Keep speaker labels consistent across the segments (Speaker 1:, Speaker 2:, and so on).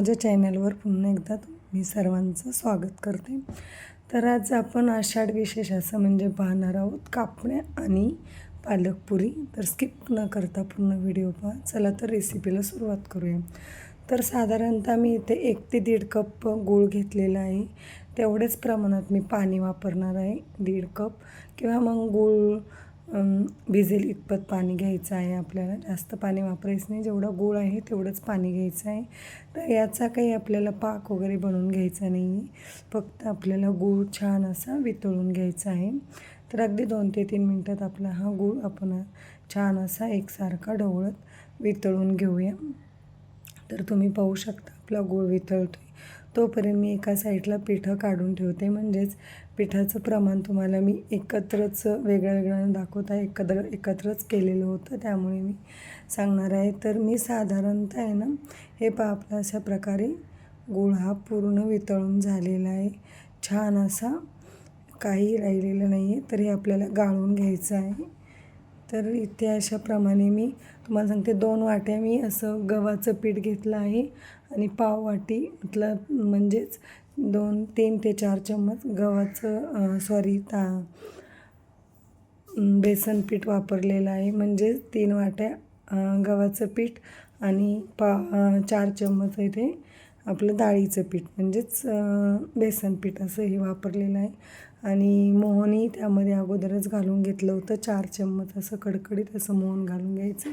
Speaker 1: माझ्या चॅनलवर पुन्हा एकदा मी सर्वांचं स्वागत करते. तर आज आपण आषाढ विशेष असं म्हणजे पाहणार आहोत कापण्या आणि पालकपुरी. तर स्किप न करता पूर्ण व्हिडिओ पहा. चला तर रेसिपीला सुरुवात करूया. तर साधारणतः मी इथे एक ते दीड कप गूळ घेतलेला आहे. तेवढ्याच प्रमाणात मी पाणी वापरणार आहे दीड कप. किंवा मग गूळ भिजेल इतपत पाणी घ्यायचं आहे आपल्याला. जास्त पाणी वापरायचं नाही. जेवढं गूळ आहे तेवढंच पाणी घ्यायचं आहे. तर याचा काही आपल्याला पाक वगैरे बनवून घ्यायचा नाही. आहे फक्त आपल्याला गूळ छान असा वितळून घ्यायचा आहे. तर अगदी दोन ते तीन मिनटात आपला हा गूळ आपण छान असा एकसारखा ढवळत वितळून घेऊया. तर तुम्ही पाहू शकता आपला गूळ वितळतो आहे तोपर्यंत मी एका साईडला पिठं काढून ठेवते. म्हणजेच पिठाचं प्रमाण तुम्हाला मी एकत्रच वेगळं वेगळं दाखवता एकत्र एकत्रच केलेलं होतं. त्यामुळे मी सांगणार आहे. तर मी साधारणतः आहे ना हे पा आपला अशा प्रकारे गुळ हा पूर्ण वितळून झालेला आहे. छान असा काही राहिलेलं नाही आहे तरी हे आपल्याला गाळून घ्यायचं आहे. तर इथे अशाप्रमाणे मी तुम्हाला सांगते दोन वाट्या मी असं गव्हाचं पीठ घेतलं आहे आणि पाव वाटी इथलं म्हणजेच दोन तीन ते चार चम्मच गव्हाचं सॉरी ता बेसन पीठ वापरलेलं आहे. म्हणजेच तीन वाट्या गव्हाचं पीठ आणि पा चार चम्मच इथे आपलं डाळीचं पीठ म्हणजेच बेसन पीठ असं हे वापरलेलं आहे. आणि मोहनही त्यामध्ये अगोदरच घालून घेतलं होतं. चार चम्मच असं कडकडीत असं मोहन घालून घ्यायचं.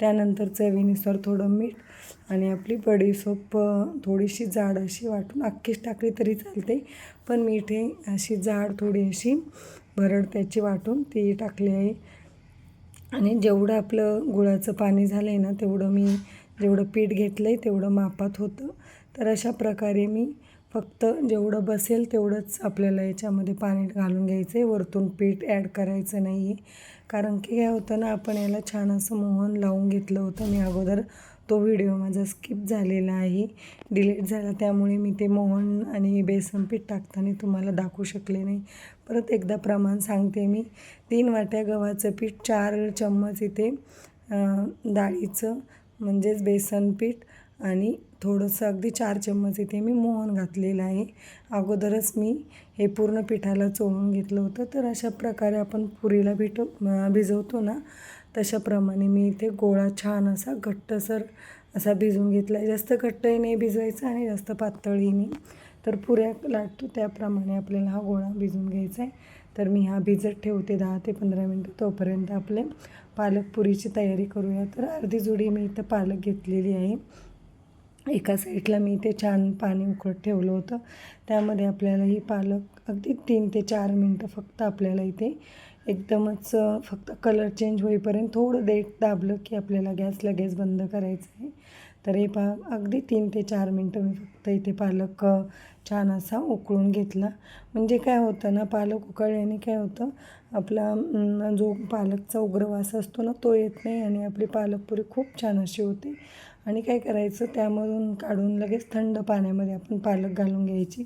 Speaker 1: त्यानंतर चवीनुसार थोडं मीठ आणि आपली बडीसोप थोडीशी जाड अशी वाटून अख्खीच टाकली तरी चालते. पण मीठ हे अशी जाड थोडी अशी भरड त्याची वाटून ती टाकली आहे. आणि जेवढं आपलं गुळाचं पाणी झालं आहे ना तेवढं मी जेवढं पीठ घेतलं आहे तेवढं मापात होतं. तर अशा प्रकारे मी फक्त जेवढं बसेल तेवढंच आपल्याला याच्यामध्ये पाणी घालून घ्यायचं आहे वरतून पीठ ॲड करायचं नाही आहे कारण की काय होतं ना आपण याला छान असं मोहन लावून घेतलं होतं मी अगोदर. तो व्हिडिओ माझा स्किप झालेला आहे. डिलीट झाला त्यामुळे मी ते मोहन आणि बेसन पीठ टाकताना तुम्हाला दाखवू शकले नाही. परत एकदा प्रमाण सांगते मी. तीन वाट्या गव्हाचं पीठ चार चम्मच इथे डाळीचं म्हणजेच बेसन पीठ आणि थोडंसं अगदी चार चम्मच इथे मी मोहन घातलेलं आहे. अगोदरच मी हे पूर्ण पिठाला चोळून घेतलं होतं. तर अशा प्रकारे आपण पुरीला भिटो भिजवतो ना तशाप्रमाणे मी इथे गोळा छान असा घट्टसर असा भिजवून घेतला आहे. जास्त घट्टही नाही भिजवायचा आणि जास्त पातळही नाही. तर पुऱ्या लाटतो त्याप्रमाणे आपल्याला हा गोळा भिजवून घ्यायचा आहे. तर मी हा भिजत ठेवते दहा ते पंधरा मिनटं. तोपर्यंत आपले पालक पुरीची तयारी करूया. तर अर्धी जुडी मी इथं पालक घेतलेली आहे. एका साईडला मी ते छान पाणी उकळत ठेवलं होतं. त्यामध्ये आपल्याला ही पालक अगदी तीन ते चार मिनटं फक्त आपल्याला इथे एकदमच फक्त कलर चेंज होईपर्यंत थोडं देठ दाबलं की आपल्याला गॅस लगेच बंद करायचं आहे. तर हे पा अगदी तीन ते चार मिनटं मी फक्त इथे पालक छान असा उकळून घेतला. म्हणजे काय होतं ना पालक उकळल्याने काय होतं आपला जो पालकचा उग्रवास असतो ना तो येत नाही आणि आपली पालकपुरी खूप छान अशी होते. आणि काय करायचं त्यामधून काढून लगेच थंड पाण्यामध्ये आपण पालक घालून घ्यायची.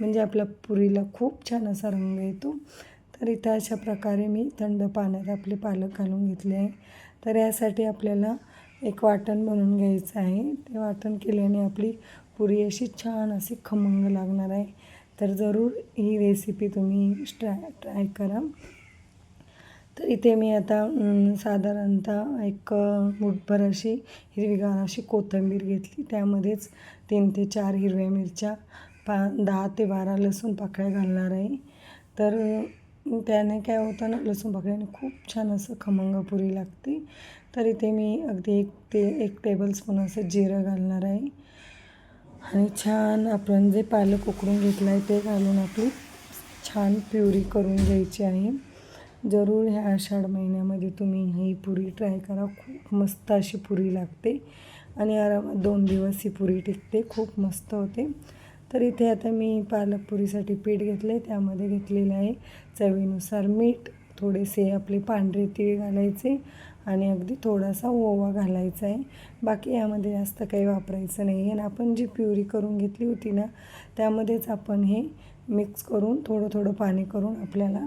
Speaker 1: म्हणजे आपल्या पुरीला खूप छान असा रंग येतो. तर इथं अशा प्रकारे मी थंड पाण्यात आपले पालक घालून घेतले आहे. तर यासाठी आपल्याला एक वाटण बनवून घ्यायचं आहे. ते वाटण केल्याने आपली पुरी अशी छान अशी खमंग लागणार आहे. तर जरूर ही रेसिपी तुम्ही ट्राय ट्राय करा. तर इथे मी आता साधारणतः एक मुठभर अशी हिरवीगार अशी कोथिंबीर घेतली. त्यामध्येच तीन ते चार हिरव्या मिरच्या पा दहा ते बारा लसूण पाकळ्या घालणार आहे. तर त्याने काय होतं ना लसूण पाकळ्याने खूप छान असं खमंगपुरी लागते. तर इथे मी अगदी एक ते एक टेबलस्पून असं जिरं घालणार आहे. आणि छान आपण जे पालक उकडून घेतलं आहे ते घालून आपली छान प्युरी करून घ्यायची आहे. जरूर ह्या आषाढ महिन्यामध्ये तुम्ही ही पुरी ट्राय करा. खूप मस्त अशी पुरी लागते. आणि आरामात दोन दिवस ही पुरी टिकते. खूप मस्त होते. तर इथे आता मी पालक पुरीसाठी पीठ घेतलं. आहे त्यामध्ये घेतलेलं आहे चवीनुसार मीठ थोडेसे आपले पांढरे तीळ घालायचे आणि अगदी थोडासा ओवा घालायचा आहे. बाकी यामध्ये जास्त काही वापरायचं नाही आहे. आणि आपण जी प्युरी करून घेतली होती ना त्यामध्येच आपण हे मिक्स करून थोडं थोडं पाणी करून आपल्याला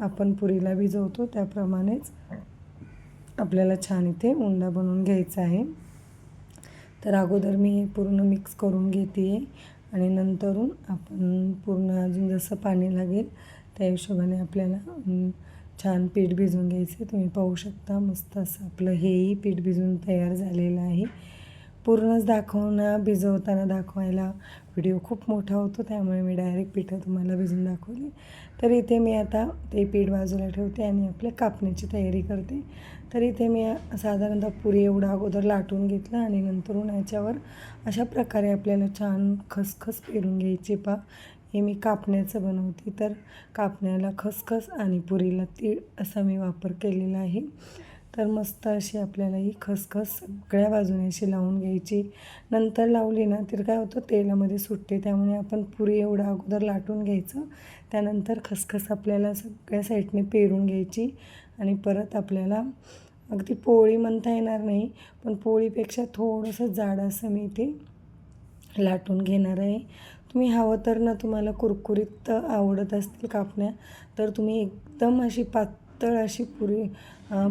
Speaker 1: आपण पुरीला भिजवतो त्याप्रमाणेच आपल्याला छान इथे उंडा बनवून घ्यायचा आहे. तर अगोदर मी हे पूर्ण मिक्स करून घेते आणि नंतरून आपण पूर्ण अजून जसं पाणी लागेल त्या हिशोबाने आपल्याला छान पीठ भिजवून घ्यायचे तुम्ही पाहू शकता मस्त असं आपलं हेही पीठ भिजून तयार झालेलं आहे. पूर्णच दाखवणं भिजवताना दाखवायला व्हिडिओ खूप मोठा होतो त्यामुळे मी डायरेक्ट पिठं तुम्हाला भिजून दाखवली तर इथे मी आता ते पीठ बाजूला ठेवते आणि आपल्या कापण्याची तयारी करते. तर इथे मी साधारणतः पुरी एवढा अगोदर लाटून घेतलं आणि नंतरून ह्याच्यावर अशा प्रकारे आपल्याला छान खसखस पेरून घ्यायची. पा हे मी कापण्याचं बनवते. तर कापण्याला खसखस आणि पुरीला तीळ असा मी वापर केलेला आहे. तर मस्त अशी आपल्याला ही खसखस सगळ्या बाजूने अशी लावून घ्यायची. नंतर लावली ना तर काय होतं तेलामध्ये सुटते त्यामुळे आपण पुरी एवढं अगोदर लाटून घ्यायचं. त्यानंतर खसखस आपल्याला सगळ्या साईडने पेरून घ्यायची आणि परत आपल्याला अगदी पोळी म्हणता येणार नाही पण पोळीपेक्षा थोडंसं जाड असं मी ते लाटून घेणार आहे. तुम्ही हवं तर ना तुम्हाला कुरकुरीत आवडत असतील कापण्या तर तुम्ही एकदम अशी पात पातळ अशी पुरी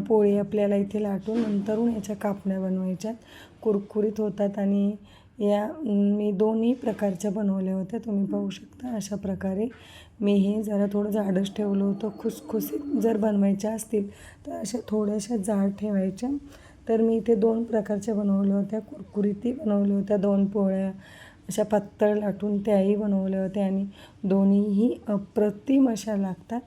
Speaker 1: पोळी आपल्याला इथे लाटून नंतरून याच्या कापण्या बनवायच्यात. कुरकुरीत होतात आणि या मी दोन्ही प्रकारच्या बनवल्या होत्या. तुम्ही पाहू शकता अशा प्रकारे. मी हे जरा थोडं जाडच ठेवलं होतं. खुसखुसीत जर बनवायच्या असतील तर अशा थोड्याशा जाड ठेवायच्या. तर मी इथे दोन प्रकारच्या बनवल्या होत्या. कुरकुरीतही बनवल्या होत्या. दोन पोळ्या अशा पातळ लाटून त्याही बनवल्या होत्या आणि दोन्हीही अप्रतिम अशा लागतात.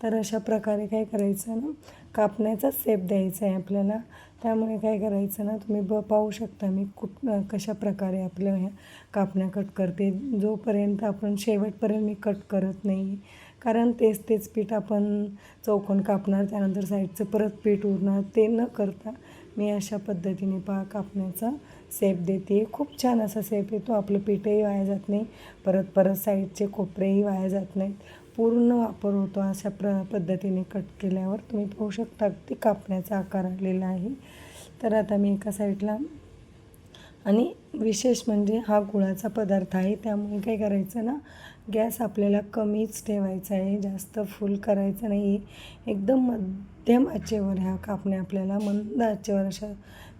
Speaker 1: तर अशा प्रकारे काय करायचं ना कापण्याचा सेप द्यायचा आहे आपल्याला. त्यामुळे काय करायचं ना तुम्ही ब पाहू शकता मी कुठ कशा प्रकारे आपल्या ह्या कापण्या कट करते. जोपर्यंत आपण शेवटपर्यंत मी कट करत नाही कारण तेच तेच पीठ आपण चौकोन कापणार त्यानंतर साईडचं परत पीठ उरणार ते न करता मी अशा पद्धतीने पा कापण्याचा सेप देते. खूप छान असा सेप येतो आपलं पीठही वाया जात नाही. परत परत साईडचे कोपरेही वाया जात नाहीत. पूर्ण वापर होतो अशा प्र पद्धतीने कट केल्यावर तुम्ही पाहू शकता अगदी कापण्याचा आकार आलेला आहे. तर आता मी एका साईडला आणि विशेष म्हणजे हा गुळाचा पदार्थ आहे त्यामुळे काय करायचं ना गॅस आपल्याला कमीच ठेवायचा आहे जास्त फुल करायचं नाही एकदम मध्यम आचेवर ह्या कापण्या आपल्याला मंद आचेवर अशा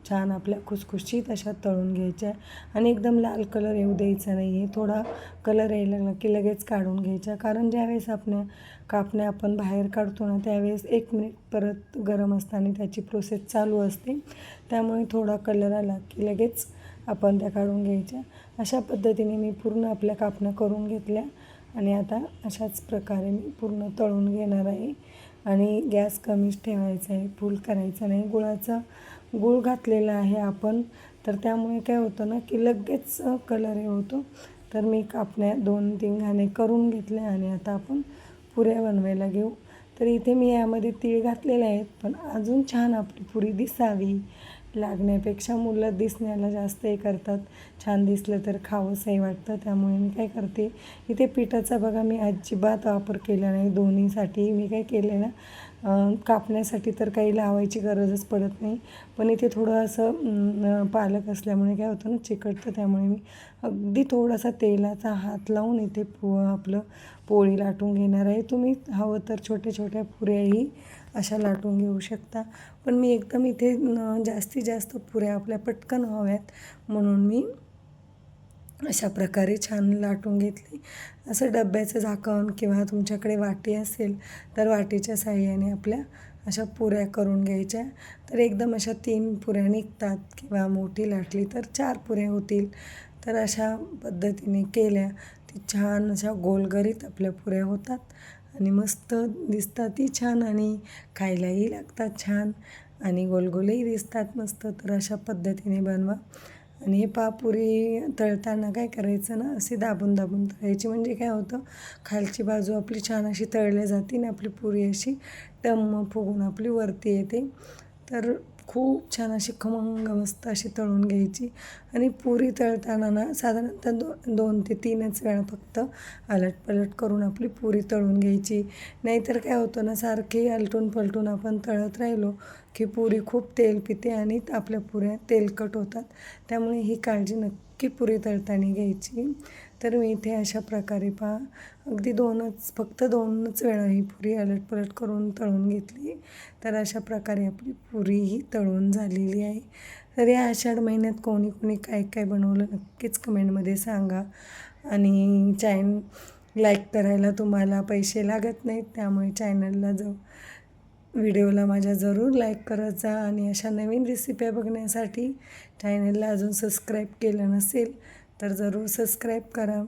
Speaker 1: छान आपल्या खुसखुशीत अशा तळून घ्यायच्या. आणि एकदम लाल कलर येऊ द्यायचा नाही आहे थोडा कलर यायला लागला की लगेच काढून घ्यायचा कारण ज्यावेळेस आपल्या कापण्या आपण बाहेर काढतो ना त्यावेळेस एक मिनिट परत गरम असताना त्याची प्रोसेस चालू असते. त्यामुळे थोडा कलर आला की लगेच आपण त्या काढून घ्यायच्या. अशा पद्धतीने मी पूर्ण आपल्या कापण्या करून घेतल्या. आणि आता अशाच प्रकारे मी पूर्ण तळून घेणार आहे. आणि गॅस कमीच ठेवायचा आहे. फुल करायचा नाही. गुळाचा गूळ घातलेला आहे आपण. तर त्यामुळे काय होतं ना की लगेच कलर हे होतो. तर मी कापण्या दोन तीन घाणे करून घेतले आणि आता आपण पुऱ्या बनवायला घेऊ. तर इथे मी यामध्ये तीळ घातलेले आहेत पण अजून छान आपली पुरी दिसावी. लागण्यापेक्षा मुलं दिसण्याला जास्त हे करतात. छान दिसलं तर खावंसंही वाटतं. त्यामुळे मी काय करते इथे पिठाचा बघा मी अजिबात वापर केला नाही. दोन्हीसाठी मी काय केले ना कापण्यासाठी तर काही लावायची गरजच पडत नाही. पण इथे थोडं असं पालक असल्यामुळे काय होतं ना चिकटतं. त्यामुळे मी अगदी थोडासा तेलाचा हात लावून इथे पो आपलं पोळी लाटून घेणार आहे. तुम्ही हवं तर छोट्या छोट्या पुऱ्याही अशा लाटून घेऊ शकता. पण मी एकदम इथे जास्तीत जास्त पुऱ्या आपल्या पटकन व्हाव्यात. म्हणून मी अशा प्रकारे छान लाटून घेतली. असं डब्याचं झाकण किंवा तुमच्याकडे वाटी असेल तर वाटीच्या साह्याने आपल्या अशा पुऱ्या करून घ्यायच्या. तर एकदम अशा तीन पुऱ्या निघतात किंवा मोठी लाटली तर चार पुऱ्या होतील. तर अशा पद्धतीने केल्या ती छान अशा गोलगरीत आपल्या पुऱ्या होतात. आणि मस्त दिसतातही छान आणि खायलाही लागतात छान आणि गोलगोलही दिसतात मस्त. तर अशा पद्धतीने बनवा. आणि हे पापुरी तळताना काय करायचं ना असे दाबून दाबून तळायची. म्हणजे काय होतं खालची बाजू आपली छान अशी तळल्या जाते आणि आपली पुरी अशी टम्म फुगून आपली वरती येते. तर खूप छान अशी खमंग मस्त अशी तळून घ्यायची. आणि पुरी तळताना ना साधारणतः दो दोन ते तीनच वेळा फक्त अलटपलट करून आपली पुरी तळून घ्यायची. नाहीतर काय होतं ना सारखी अलटून पलटून आपण तळत राहिलो की पुरी खूप तेल पिते आणि आपल्या पुऱ्या तेलकट होतात. त्यामुळे ही काळजी नक्की पुरी तळताना घ्यायची. तर मी इथे अशा प्रकारे पहा. अगदी दोनच फक्त दोनच वेळा ही पुरी अलटपलट करून तळून घेतली. तर अशा प्रकारे आपली पुरी ही तळून झालेली आहे. तर या आषाढ महिन्यात कोणी कोणी काय काय बनवलं नक्कीच कमेंटमध्ये सांगा. आणि चॅन लाईक करायला तुम्हाला पैसे लागत नाहीत त्यामुळे चॅनलला जाऊ. व्हिडिओला माझ्या जरूर लाईक करत जा आणि अशा नवीन रेसिप्या बघण्यासाठी चॅनलला अजून सबस्क्राईब केलं नसेल तर जरूर सबस्क्राईब करा.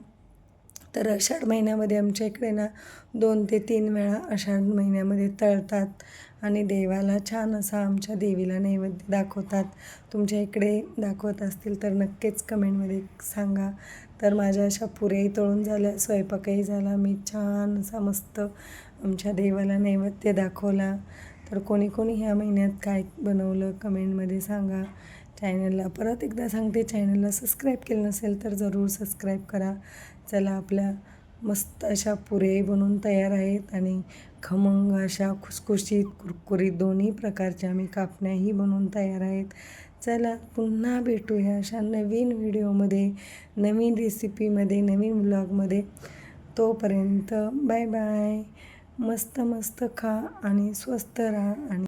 Speaker 1: तर आषाढ महिन्यामध्ये आमच्या इकडे ना दोन ते तीन वेळा आषाढ महिन्यामध्ये तळतात आणि देवाला छान असा आमच्या देवीला नैवेद्य दाखवतात. तुमच्या इकडे दाखवत असतील तर नक्कीच कमेंटमध्ये सांगा. तर माझ्या अशा पुऱ्याही तळून झाल्या स्वयंपाकही झाला मी छान असा मस्त आमच्या देवाला नैवेद्य दाखवला. तर कोणी कोणी ह्या महिन्यात काय बनवलं कमेंटमध्ये सांगा. चॅनलला परत एकदा सांगते चॅनलला सबस्क्राईब केलं नसेल तर जरूर सबस्क्राईब करा. चला आपल्या मस्त अशा पुरे बनवून तयार आहेत आणि खमंग अशा खुसखुशीत कुरकुरीत दोन्ही प्रकारच्या आम्ही कापण्याही बनवून तयार आहेत. चला पुन्हा भेटूया अशा नवीन व्हिडिओमध्ये नवीन रेसिपीमध्ये नवीन ब्लॉगमध्ये तोपर्यंत बाय बाय मस्त मस्त खा आणि स्वस्त राहा आणि